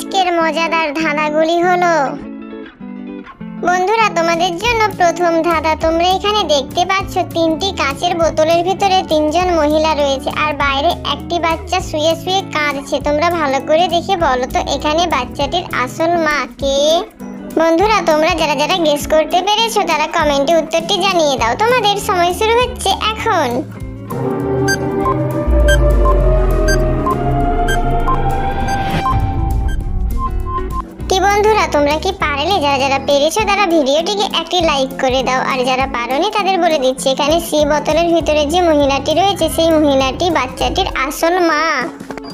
আজকের মজাদার ধাঁধাগুলি হলো। বন্ধুরা, তোমাদের জন্য প্রথম ধাঁধা তোমরা এখানে দেখতে পাচ্ছ, তিনটি কাঁচের বোতলের ভিতরে তিনজন মহিলা রয়েছে আর বাইরে একটি বাচ্চা শুয়ে শুয়ে কাঁদছে। তোমরা ভালো করে দেখে বলো তো, এখানে বাচ্চাটির আসল মা কে? বন্ধুরা, তোমরা যারা যারা গেস করতে পেরেছ, তারা কমেন্টে উত্তরটি জানিয়ে দাও। তোমাদের সময় শুরু হচ্ছে এখন। বন্ধুরা, তোমরা কি পারলে? যারা যারা পেরেছ, তারা ভিডিওটিকে একটি লাইক করে দাও। আর যারা পারোনি, তাদের বলে দিচ্ছি, এখানে সি বোতলের ভিতরে যে মহিলাটি রয়েছে, সেই মহিলাটি বাচ্চাটির আসল মা।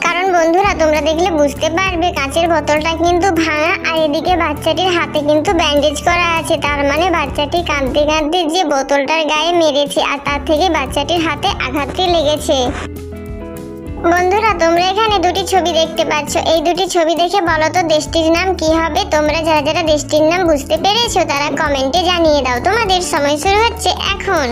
কারণ বন্ধুরা, তোমরা দেখলে বুঝতে পারবে, কাঁচের বোতলটা কিন্তু ভাঙা, আর এদিকে বাচ্চাটির হাতে কিন্তু ব্যান্ডেজ করা আছে। তার মানে বাচ্চাটি কাঁদতে কাঁদতে যে বোতলটার গায়ে মেরেছে, আর তার থেকে বাচ্চাটির হাতে আঘাতটি লেগেছে। বন্ধুরা, তোমরা এখানে দুটি ছবি দেখতে পাচ্ছ। এই দুটি ছবি দেখে বলো তো, দেশটির নাম কি হবে? তোমরা যারা যারা দেশটির নাম বুঝতে পেরেছ, তারা কমেন্টে জানিয়ে দাও। তোমাদের সময় শুরু হচ্ছে এখন।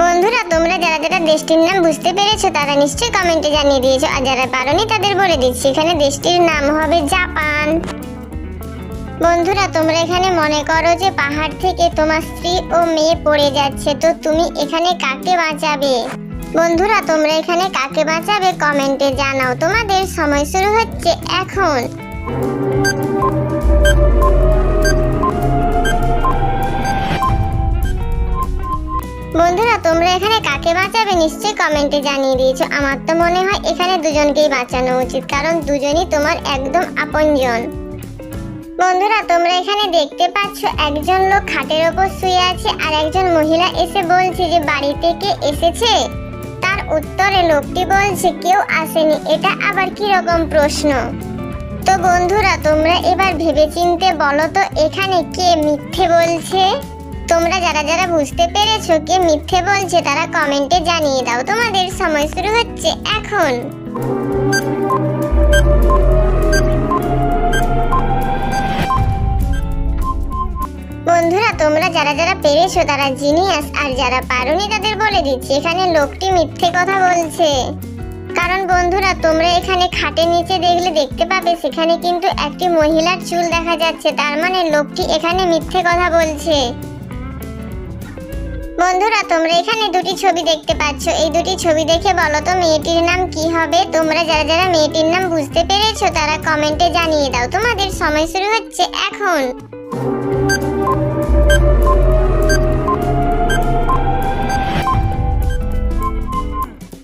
বন্ধুরা, তোমরা যারা যারা দেশটির নাম বুঝতে পেরেছ, তারা নিশ্চয়ই কমেন্টে জানিয়ে দিয়েছ। আর যারা পারোনি, তাদের বলে দিচ্ছি। এখানে দেশটির নাম হবে জাপান। বন্ধুরা, তোমরা এখানে মনে করো যে পাহাড় থেকে তোমার স্ত্রী ও মেয়ে পড়ে যাচ্ছে, তো তুমি এখানে কাকে বাঁচাবে? বন্ধুরা, তোমরা এখানে কাকে বাঁচাবে কমেন্টে জানাও। তোমাদের সময় শুরু হচ্ছে এখন। বন্ধুরা, তোমরা এখানে কাকে বাঁচাবে নিশ্চয়ই কমেন্টে জানিয়ে দিয়েছ। আমার তো মনে হয় এখানে দুজনকেই বাঁচানো উচিত, কারণ দুজনই তোমার একদম আপনজন। বন্ধুরা, তোমরা এখানে দেখতে পাচ্ছ একজন লোক খাটের ওপর শুয়ে আছে আর একজন মহিলা এসে বলছে যে, বাড়ি থেকে এসেছে? তার উত্তরে লোকটি বলছে, কেউ আসেনি। এটা আবার কি রকম প্রশ্ন? তো বন্ধুরা, তোমরা এবার ভেবেচিন্তে বলো তো, এখানে কে মিথ্যে বলছে? তোমরা যারা যারা বুঝতে পেরেছ কে মিথ্যে বলছে, তারা কমেন্টে জানিয়ে দাও। তোমাদের সময় শুরু হচ্ছে এখন। তোমরা যারা যারা পেরেছ তারা জিনিয়াস আর যারা পারোনি তাদের বলে দিচ্ছি, এখানে লোকটি মিথ্যে কথা বলছে। কারণ বন্ধুরা, তোমরা এখানে খাটের নিচে দেখলে দেখতে পাবে, সেখানে কিন্তু একটি মহিলার চুল দেখা যাচ্ছে। তার মানে লোকটি এখানে মিথ্যে কথা বলছে। বন্ধুরা, তোমরা এখানে দুটি ছবি দেখতে পাচ্ছ। এই দুটি ছবি দেখে বলো তো, মেয়েটির নাম কি হবে? তোমরা যারা যারা মেয়েটির নাম বুঝতে পেরেছ, তারা কমেন্টে জানিয়ে দাও। তোমাদের সময় শুরু হচ্ছে এখন।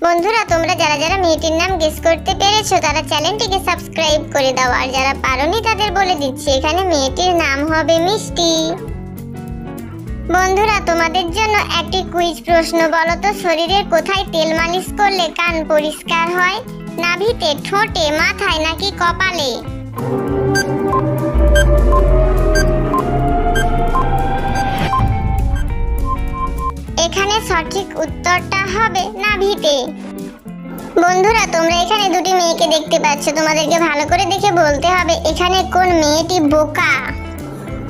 বন্ধুরা, তোমরা যারা যারা মেয়েটির নাম গেস করতে পেরেছ, তারা চ্যানেলটিকে সাবস্ক্রাইব করে দাও। আর যারা পারোনি, তাদের বলে দিচ্ছি, এখানে মেয়েটির নাম হবে মিষ্টি। বন্ধুরা, তোমাদের জন্য একটি কুইজ প্রশ্ন বলো তো, শরীরের কোথায় তেল মালিশ করলে কান পরিষ্কার হয়? নাভিতে ঠোঁটে, মাথায় নাকি কপালে? এখানে সঠিক উত্তরটা হবে নাভিতে বন্ধুরা, তোমরা এখানে দুটি মেয়েকে দেখতে পাচ্ছ। তোমাদেরকে ভালো করে দেখে বলতে হবে এখানে কোন মেয়েটি বোকা।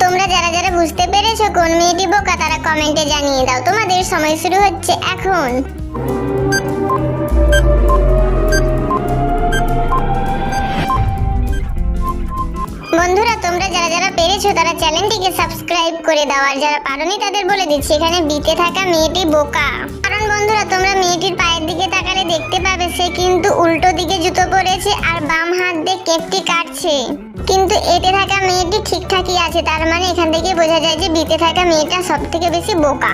তোমরা যারা যারা বুঝতে পেরেছ কোন মেয়েটি বোকা, তারা কমেন্টে জানিয়ে দাও। তোমাদের সময় শুরু হচ্ছে এখন। বন্ধুরা, তোমরা যারা যারা পেরেছ, তারা চ্যানেলটিকে সাবস্ক্রাইব করে দাও। আর যারা পারোনি, তাদের বলে দিচ্ছি, এখানে বিতে থাকা মেয়েটি বোকা। কারণ বন্ধুরা, তোমরা মেয়েটির পায়ের দিকে তাকালে দেখতে পাবে, সে কিন্তু উল্টো দিকে জুতো পরেছে আর বাম হাত দিয়ে কেপটি কাটছে। কিন্তু এতে থাকা মেয়েটি ঠিকঠাকই আছে, তার মানে এখান থেকে বোঝা যায় যে বিতে থাকা মেয়েটা সব থেকে বেশি বোকা।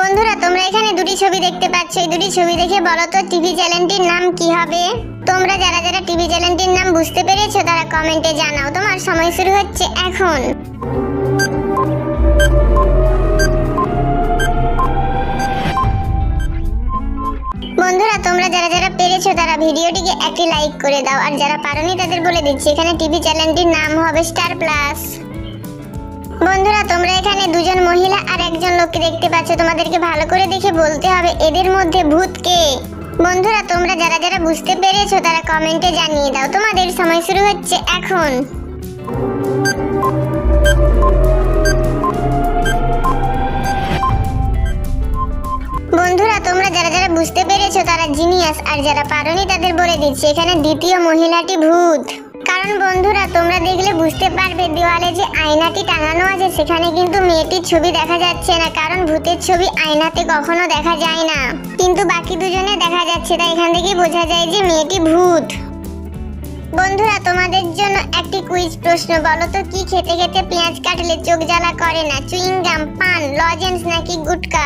বন্ধুরা, তোমরা এখানে দুটি ছবি দেখতে পাচ্ছ। এই দুটি ছবি দেখে বলো তো, টিভি চ্যানেলটির নাম কি হবে? তোমরা যারা যারা টিভি চ্যানেলটির নাম বুঝতে পেরেছ, তারা কমেন্টে জানাও। তোমার সময় শুরু হচ্ছে এখন। বন্ধুরা, তোমরা যারা যারা পেরেছ, তারা ভিডিওটিকে একটি লাইক করে দাও। আর যারা পারোনি, তাদের বলে দিচ্ছি, এখানে টিভি চ্যানেলটির নাম হবে স্টার প্লাস। বন্ধুরা, তোমরা এখানে দুজন মহিলা আর একজন লোককে দেখতে পাচ্ছ। তোমাদেরকে ভালো করে দেখে বলতে হবে এদের মধ্যে ভূত কে? বন্ধুরা, তোমরা যারা যারা বুঝতে পেরেছ, তারা কমেন্টে জানিয়ে দাও। তোমাদের সময় শুরু হচ্ছে এখন। বন্ধুরা, তোমরা যারা যারা বুঝতে পেরেছ, তারা জিনিয়াস আর যারা পারোনি, তাদের বলে দিচ্ছি, এখানে দ্বিতীয় মহিলাটি ভূত। কারণ বন্ধুরা, তোমরা দেখলে বুঝতে পারবে দেওয়ালে যে আয়নাটি টাঙানো আছে, সেখানে কিন্তু মেয়েটির ছবি দেখা যাচ্ছে না, কারণ ভূতের ছবি আয়নাতে কখনো দেখা যায় না। কিন্তু বাকি দুজনে দেখা যাচ্ছে, তাই এখান থেকেই বোঝা যায় যে মেয়েটি ভূত। বন্ধুরা, তোমাদের জন্য একটি কুইজ প্রশ্ন, বলো তো, কি খেতে খেতে পেঁয়াজ কাটলে চোখ জ্বালা করে না? চুইংগাম, পান, লজেন্স নাকি গুটকা?